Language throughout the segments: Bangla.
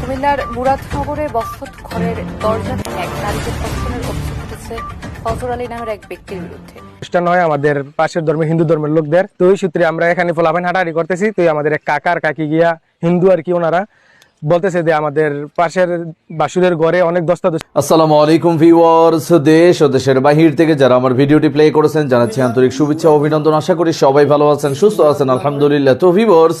কুমিল্লার মুরাদনগরে বসত ঘরের দরজা এক নারীকে ধর্ষণের অভিযোগ উঠেছে ফজর আলী নামের এক ব্যক্তির বিরুদ্ধে। হয় আমাদের পাশের ধর্মে, হিন্দু ধর্মের লোকদের। তো ওই সূত্রে আমরা এখানে ফলাফান হাঁটাহাঁটি করতেছি। তো আমাদের এক কাকার কাকি গিয়া হিন্দু আর কি ওনারা। বলতেছে যে আমাদের পাশের বাসুরের ঘরে অনেক দস্তা আসসালামু আলাইকুম ভিউয়ার্স, দেশ ও দেশের বাহির থেকে যারা আমার ভিডিওটি প্লে করেছেন, জানাচ্ছি আন্তরিক শুভেচ্ছা অভিনন্দন। আশা করি সবাই ভালো আছেন, সুস্থ আছেন, আলহামদুলিল্লাহ। তো ভিউয়ার্স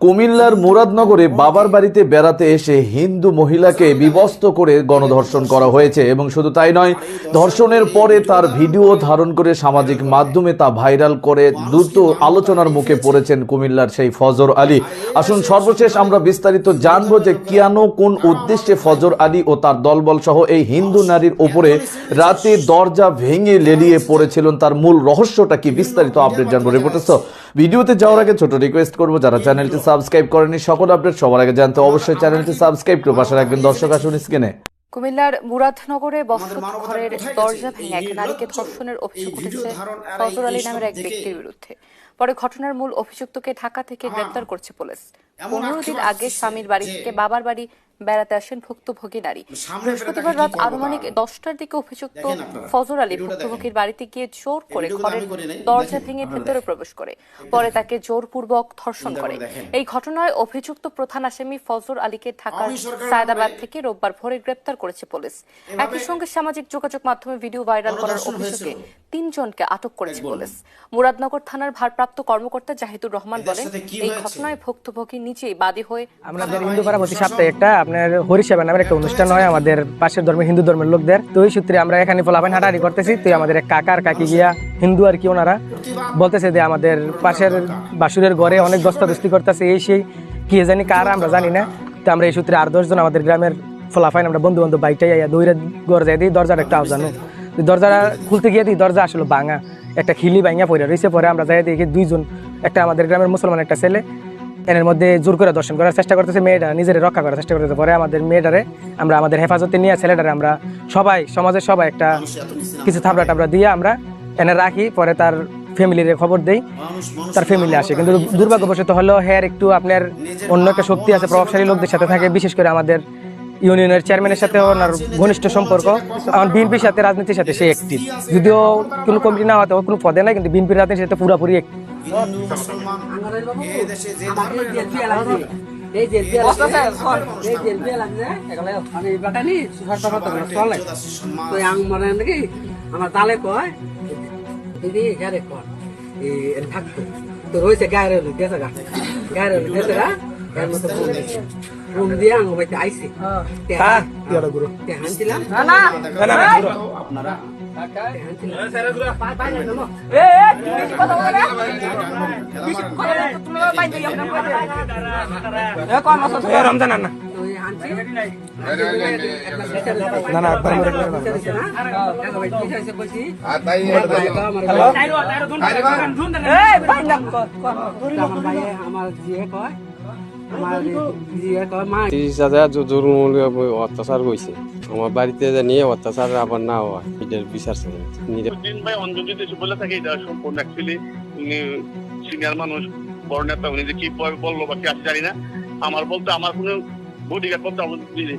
কুমিল্লার মুরাদনগরে বাবার বাড়িতে বেড়াতে এসে হিন্দু মহিলাকে বিবস্ত করে গণধর্ষণ করা হয়েছে এবং শুধু তাই নয়, ধর্ষণের পরে তার ভিডিও ধারণ করে সামাজিক মাধ্যমে তা ভাইরাল করে দ্রুত আলোচনার মুখে পড়েছেন কুমিল্লার সেই ফজর আলী। আসুন সর্বশেষ আমরা বিস্তারিত জানব যে কেন কোন উদ্দেশ্যে ফজর আলী ও তার দলবল সহ এই হিন্দু নারীর ওপরে রাতে দরজা ভেঙে লেলিয়ে পড়েছিলেন, তার মূল রহস্যটা কি বিস্তারিত আপডেট জানব। রিপোর্টার্স, ভিডিওতে যাওয়ার আগে ছোট রিকোয়েস্ট করব, যারা চ্যানেলটি সাবস্ক্রাইব করেনি সকল আপডেট সবার আগে জানতে অবশ্যই চ্যানেলটি সাবস্ক্রাইব করে পাশে রাখবেন। দর্শক, আসুন স্ক্রিনে। কুমিল্লার মুরাদনগরে বসতঘরের দরজা ভেঙে এক নারীকে ধর্ষণের অভিযোগ উঠেছে ফজর আলী নামের এক ব্যক্তির বিরুদ্ধে। পরে ঘটনার মূল অভিযুক্তকে ঢাকা থেকে গ্রেপ্তার করছে পুলিশ। পনেরো দিন আগে স্বামীর বাড়ি থেকে বাবার বাড়ি বেড়াতে আসেন ভুক্তভোগী নারী। বৃহস্পতিবার রাত আনুমানিক দশটার দিকে অভিযুক্ত ফজর আলী ভুক্তভোগীর বাড়িতে গিয়ে জোর করে ঘরের দরজা ভেঙে ভেতরে প্রবেশ করে। পরে তাকে জোরপূর্বক ধর্ষণ করে। এই ঘটনায় অভিযুক্ত প্রধান আসামি ফজর আলীকে ঢাকার সায়দাবাদ থেকে রোববার ভোরে গ্রেপ্তার করেছে পুলিশ। একই সঙ্গে সামাজিক যোগাযোগ মাধ্যমে ভিডিও ভাইরাল করার অভিযোগে তিনজনকে আটক করেছে পুলিশ। মুরাদনগর থানার ভারপ্রাপ্ত কর্মকর্তা জাহিদুর রহমান বলেন এই ঘটনায় ভুক্তভোগী নিজেই বাদী হয়ে আমাদের সপ্তাহে একটা আপনার হরিসেবা নামের একটা অনুষ্ঠান হয় আমাদের পাশের ধর্মে, হিন্দু ধর্মের লোকদের। তো ওই সূত্রে আমরা এখানে ফলাফান হাঁটাহাঁটি করতেছি। তো আমাদের এক কাকার কাকি গিয়া হিন্দু আর কি ওনারা বলতেছে যে আমাদের পাশের বাসুরের ঘরে অনেক দস্তাদস্তি করতেছে, এই সেই, কি জানি কার আমরা জানি না। তো আমরা এই সূত্রে আর দশজন আমাদের গ্রামের ফলাফাইন আমরা বন্ধু বান্ধব বাইকটাই আইয়া দৌড়ে ঘর যাই দিই, দরজার একটা আওজানো দরজাটা খুলতে গিয়ে দিই, দরজা আসলে ভাঙা। একটা খিলি ভাঙা পড়ে রয়েছে পরে আমরা যাই দেখি দুইজন, একটা আমাদের গ্রামের মুসলমান, একটা ছেলে। এর মধ্যে জোর করে দর্শন করার চেষ্টা করতেছে, মেয়েটা নিজের রক্ষা করার চেষ্টা করতেছে। পরে আমাদের মেয়েটারে আমরা আমাদের হেফাজতে নিয়ে ছেলেটারে আমরা সবাই, সমাজের সবাই একটা কিছু থাবড়া টাবড়া দিয়ে আমরা এনে রাখি। পরে তার ফ্যামিলির খবর দেই, তার ফ্যামিলি আসে। কিন্তু দুর্ভাগ্যবশত হলো হ্যার একটু আপনার অন্য একটা শক্তি আছে, প্রভাবশালী লোকদের সাথে থাকে। বিশেষ করে আমাদের ইউনিয়নের চেয়ারম্যানের সাথে ওনার ঘনিষ্ঠ সম্পর্ক। আমার বিএনপির সাথে, রাজনীতির সাথে সে একটি। যদিও কোনো কমিটি না হতে কোনো পদে নাই, কিন্তু বিএনপির রাজনীতির সাথে পুরোপুরি একটি। এই মুসলমান বিয়া দেশে এই যে ধর্মের আমার তালে কয় এই এর থাকতো তো রয়েছে গায়ের গেছে গা গায়ের গেছে গা এর মতো ফোন দিয়ে আং বাইতে আইসি হানছিলাম না না। রমজান না না। না একবার মরে গেলে আমার জিয়ে কয়। আমার মানুষ, বড় নেতা, উনি যে কি বল- বলল বা কি আছে জানি না। আমার বলতে আমার কোনো বলতে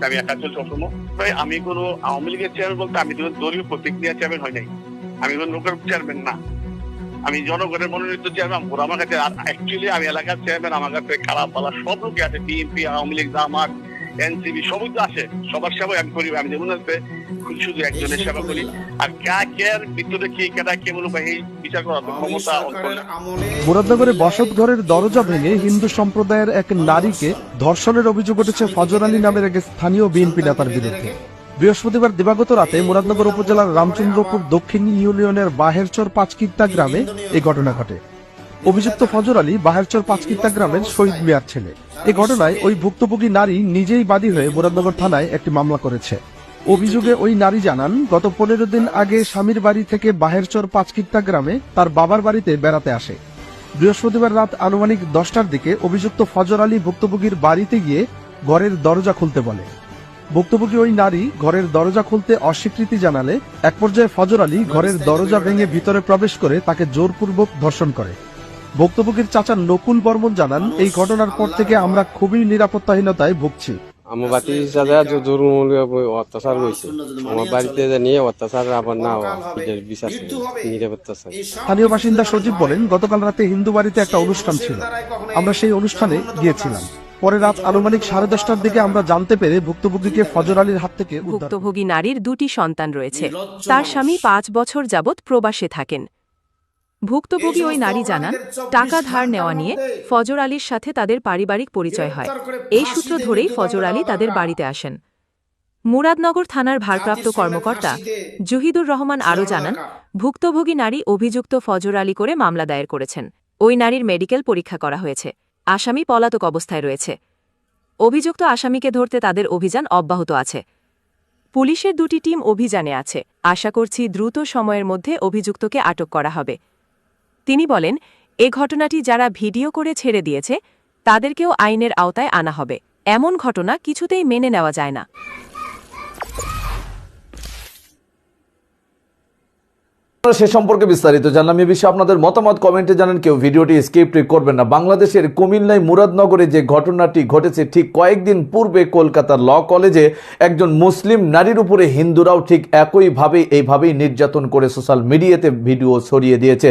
আমি একা চলছি সবসময় ভাই, আমি কোনো আওয়ামী লীগের চেয়ারম্যান বলতে আমি দলীয় প্রতিক্রিয়া চেয়ারম্যান হয় নাই। আমি কোনো লোকের চেয়ারম্যান না। আমি জনগণের মনোনীত চেয়ারম্যান ওরা আমার কাছে অ্যাকচুয়ালি আমি এলাকার চেয়ারম্যান আমার কাছে খারাপ পালা সব লোকে আছে? BNP Awami League Jamaat NCB সবই তো আছে। সবার সেবাই আমি করি আমি যেমন আছে শুধু একজনের সেবা করি। আর কে কে ভিতরে কে কেটা কে বলব ভাই এই বিচার করার ক্ষমতা মুরাদনগরে বসত ঘরের দরজা ভেঙে হিন্দু সম্প্রদায়ের এক নারীকে ধর্ষণের অভিযোগ উঠেছে ফজর আলী নামের এক স্থানীয় বিএনপি নেতার বিরুদ্ধে। বৃহস্পতিবার দিবাগত রাতে মুরাদনগর উপজেলার রামচন্দ্রপুর দক্ষিণ ইউনিয়নের বাহেরচর পাঁচকিত্তা গ্রামে এই ঘটনা ঘটে। অভিযুক্ত ফজর আলী বাহেরচর পাঁচকিত্তা গ্রামের শহীদ মিয়ার ছেলে। এ ঘটনায় ওই ভুক্তভোগী নারী নিজেই বাদী হয়ে মুরাদনগর থানায় একটি মামলা করেছে। অভিযোগে ওই নারী জানান, গত পনেরো দিন আগে স্বামীর বাড়ি থেকে বাহেরচর পাঁচকিত্তা গ্রামে তার বাবার বাড়িতে বেড়াতে আসে। বৃহস্পতিবার রাত আনুমানিক দশটার দিকে অভিযুক্ত ফজর আলী ভুক্তভোগীর বাড়িতে গিয়ে ঘরের দরজা খুলতে বলে। ভুক্তভোগী ওই নারী ঘরের দরজা খুলতে অস্বীকৃতি জানালে এক পর্যায়ে ফজর আলী ঘরের দরজা ভেঙে ভিতরে প্রবেশ করে তাকে জোরপূর্বক ধর্ষণ করে। ভুক্তভোগীর চাচা নকুল বর্মন জানান এই ঘটনার পর থেকে আমরা খুবই নিরাপত্তাহীনতায় ভুগছি। আমার বাতি জোর অত্যাচার করছে। আমার বাড়িতে নিয়ে অত্যাচার আবার না বিচার স্থানীয় বাসিন্দা সজীব বলেন গতকাল রাতে হিন্দু বাড়িতে একটা অনুষ্ঠান ছিল। আমরা সেই অনুষ্ঠানে গিয়েছিলাম। পরে রাত আনুমানিক সাড়ে দশটার দিকে আমরা জানতে পেরে ভুক্তভোগীকে ফজর আলীর হাত থেকে ভুক্তভোগী নারীর দুটি সন্তান রয়েছে। তার স্বামী পাঁচ বছর যাবৎ প্রবাসে থাকেন। ভুক্তভোগী ওই নারী জানান টাকা ধার নেওয়া নিয়ে ফজর আলীর সাথে তাদের পারিবারিক পরিচয় হয়। এই সূত্র ধরেই ফজর আলী তাদের বাড়িতে আসেন। মুরাদনগর থানার ভারপ্রাপ্ত কর্মকর্তা জহিদুর রহমান আরও জানান ভুক্তভোগী নারী অভিযুক্ত ফজর আলী করে মামলা দায়ের করেছেন। ওই নারীর মেডিকেল পরীক্ষা করা হয়েছে। আসামি পলাতক অবস্থায় রয়েছে। অভিযুক্ত আসামিকে ধরতে তাদের অভিযান অব্যাহত আছে। পুলিশের দুটি টিম অভিযানে আছে। আশা করছি দ্রুত সময়ের মধ্যে অভিযুক্তকে আটক করা হবে। তিনি বলেন, এ ঘটনাটি যারা ভিডিও করে ছেড়ে দিয়েছে, তাদেরকেও আইনের আওতায় আনা হবে। এমন ঘটনা কিছুতেই মেনে নেওয়া যায় না। সে সম্পর্কে বিস্তারিত জানলাম এ বিষয়ে আপনাদের মতামত কমেন্টে জানান। কেউ ভিডিওটি স্কিপ করবেন না। বাংলাদেশের কুমিল্লায় মুরাদনগরে যে ঘটনাটি ঘটেছে, ঠিক কয়েকদিন পূর্বে কলকাতার ল কলেজে একজন মুসলিম নারীর উপরে হিন্দুরাও ঠিক একইভাবে, এইভাবেই নির্যাতন করে সোশ্যাল মিডিয়াতে ভিডিও ছড়িয়ে দিয়েছে।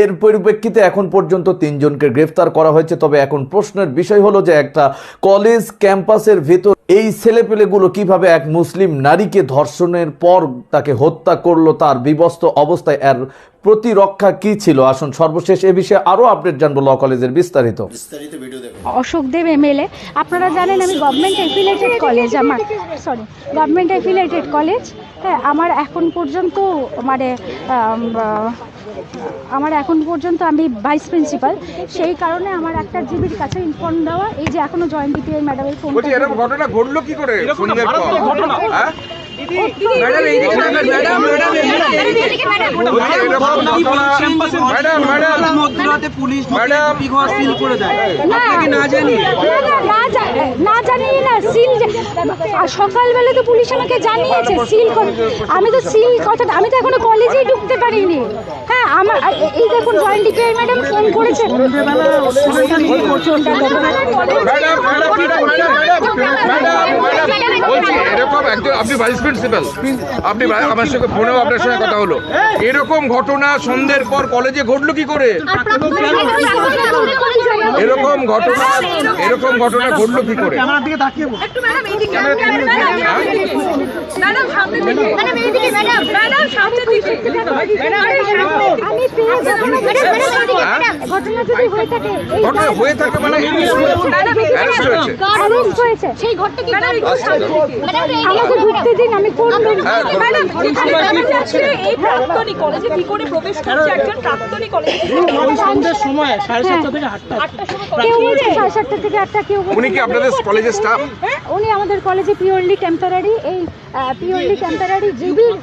এর পরিপ্রেক্ষিতে এখন পর্যন্ত তিনজনকে গ্রেফতার করা হয়েছে। তবে এখন প্রশ্নের বিষয় হলো যে একটা কলেজ ক্যাম্পাসের ভেতর এই ছেলেপেলেগুলো কীভাবে এক মুসলিম নারীকে ধর্ষণের পর তাকে হত্যা করল, তার বিবস্ত অবস্থায় এর প্রতিরক্ষা কি ছিল? আসুন সর্বশেষ এ বিষয়ে আরও আপডেট জানব ল কলেজের বিস্তারিত। অশোক দেব এমএলএ আপনারা জানেন আমি গভর্নমেন্ট এফিলিয়েটেড কলেজ আমার সরি গভর্নমেন্ট এফিলিয়েটেড কলেজ হ্যাঁ আমার এখন পর্যন্ত মানে আমার এখন পর্যন্ত আমি ভাইস প্রিন্সিপাল সেই কারণে আমার একটা জিবির কাছে ইনফর্ম দেওয়া এই যে এখনও জয়েন্ট ডিপিআই ম্যাডামের ফোন বলছি এরকম ঘটনা ঘটলো কি করে সন্ধ্যের পর? হ্যাঁ? ঘটনা ম্যাডাম ম্যাডাম ম্যাডাম না জানি না জানি না সিল যে- আর সকালবেলা তো পুলিশ আমাকে জানিয়েছে সিল করে- আমি তো সিল কথাটা আমি তো এখনও কলেজেই ঢুকতে পারিনি। হ্যাঁ এই দেখুন জয়েন্ট ম্যাডাম ফোন করেছে madam madam madam madam madam বলছি এরকম একজন আপনি ভাইস প্রিন্সিপাল আপনি আমার সঙ্গে ফোনেও আপনার সঙ্গে কথা হলো। এরকম ঘটনা সন্ধ্যের পর কলেজে ঘটলো কি করে? এরকম ঘটনা এরকম ঘটনা ঘটলো কি করে? আমি পেয়ে যাব না। ঘটনা যদি হয়ে? থাকে এই ঘটনা হয়ে থাকে মানে অ্যারেস্ট হয়েছে? arrest হয়েছে। সেই ঘরটা কি আমাকে ঢুকতে দিন আমি কোন হ্যাঁ, এই প্রাক্তনী কলেজে কি করে প্রবেশ করছে একজন প্রাক্তনী কলেজে? সন্ধ্যের সময় সাড়ে সাতটা থেকে আটটা কেউ বলছে? সাড়ে সাতটা থেকে আটটা কেউ উনি কি আপনাদের কলেজের স্টাফ উনি আমাদের কলেজে পিওরলি টেম্পোরারি এই পিওরলি টেম্পোরারি জিবির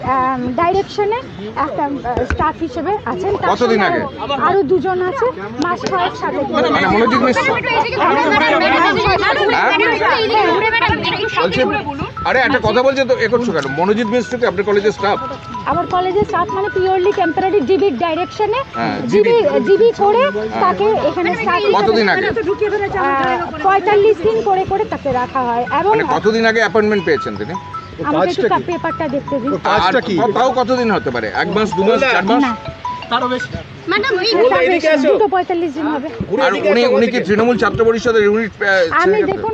ডাইরেকশনে একটা স্টাফ হিসেবে আছেন। কতদিন আগে? আরো- দুজন আছে মাস ছয়েক সাথে। মানে মনোজিৎ মিশ্র। আরে একটা কথা বলছে তো এ করছ কেন? মনোজিৎ মিশ্র কি আপনার কলেজের স্টাফ আমার কলেজের স্টাফ মানে পিওরলি টেম্পোরারি জিবির ডাইরেকশনে হ্যাঁ, জিবি জিবি করে তাকে এখানে কতদিন আগে? পঁয়তাল্লিশ দিন করে করে তাকে রাখা হয়। এবং মানে কতদিন আগে অ্যাপয়েন্টমেন্ট পেয়েছেন তিনি? আমাকে একটু পেপারটা দেখতে দিন। আর তাও কতদিন হতে পারে? এক মাস দু মাস চার মাস? না। বেশি, দুটো পঁয়তাল্লিশ দিন হবে। আর উনি উনি কি তৃণমূল ছাত্র পরিষদের ইউনিট আমি দেখুন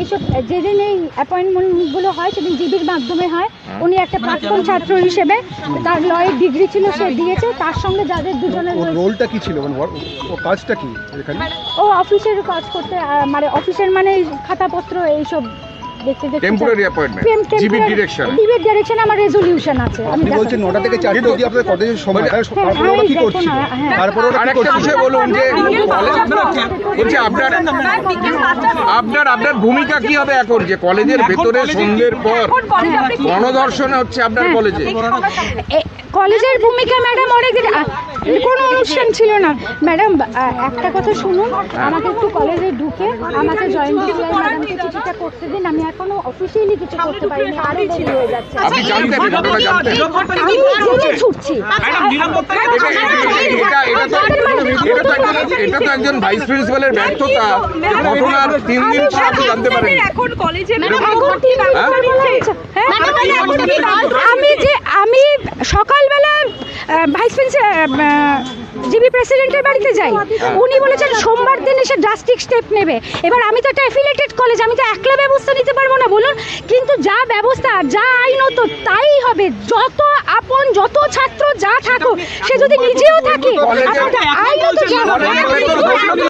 এইসব যেদিন এই অ্যাপয়েন্টমেন্ট হয় সেদিন জিবির মাধ্যমে হয়। হ্যাঁ। উনি একটা প্রাক্তন ছাত্র হিসেবে তার লয়ের ডিগ্রি ছিল সে দিয়েছে। তার সঙ্গে যাদের দুজনের রোলটা কি ছিল? মানে কাজটা কি ও অফিসের কাজ করতে মানে অফিসের মানে খাতাপত্র এইসব দেখতে দেখতে টেম্পোরারি অ্যাপয়েন্টমেন্ট জিবি ডিরেকশন ডিবির ডিরেকশন আমার রেজলিউশন আছে। আমি দেখাচ্ছি। নটা থেকে চারটে অবধি আপনাদের কলেজের সময় হ্যাঁ, হ্যাঁ, এই দেখুন, হ্যাঁ। ওরা আরেকটা বিষয় বলুন যে বলছি আপনার আপনার আপনার ভূমিকা কি হবে এখন যে কলেজের ভেতরে সন্ধ্যের পর গণধর্ষণ হচ্ছে আপনার কলেজে? কলেজের ভূমিকা ম্যাডাম অনেক কোনো অনুষ্ঠান ছিল না। ম্যাডাম একটা কথা শুনুন। আমাকে একটু কলেজে ঢুকে আমাকে জয়েন্ট চিঠিটা করতে দিন আমি এখনও অফিসিয়ালি কিছু করতে পারিনি আরও দেরি হয়ে যাচ্ছে। আপনি জানতেন ঘটনা জানতেন আমি জেলে ছুটছি। এটা এটা তো এটা তো একজন এটা তো একজন ভাইস প্রিন্সিপালের ব্যর্থতা। যে ঘটনার তিন দিন পর আপনি জানতে পারেন। এখন কলেজে। হ্যাঁ? আমি যে আমি সকালবেলা ভাইস জিবি প্রেসিডেন্টের বাড়িতে যাই। উনি বলেছেন সোমবার দিন এসে ড্রাস্টিক স্টেপ নেবে। এবার আমি তো একটা অ্যাফিলেটেড কলেজ আমি তো একলা ব্যবস্থা নিতে পারব না বলুন। কিন্তু যা ব্যবস্থা যা আইন আইনত তাই হবে। যত আপন যত ছাত্র যা থাকুক সে যদি নিজেও থাকে আপনার আইনত যা হবে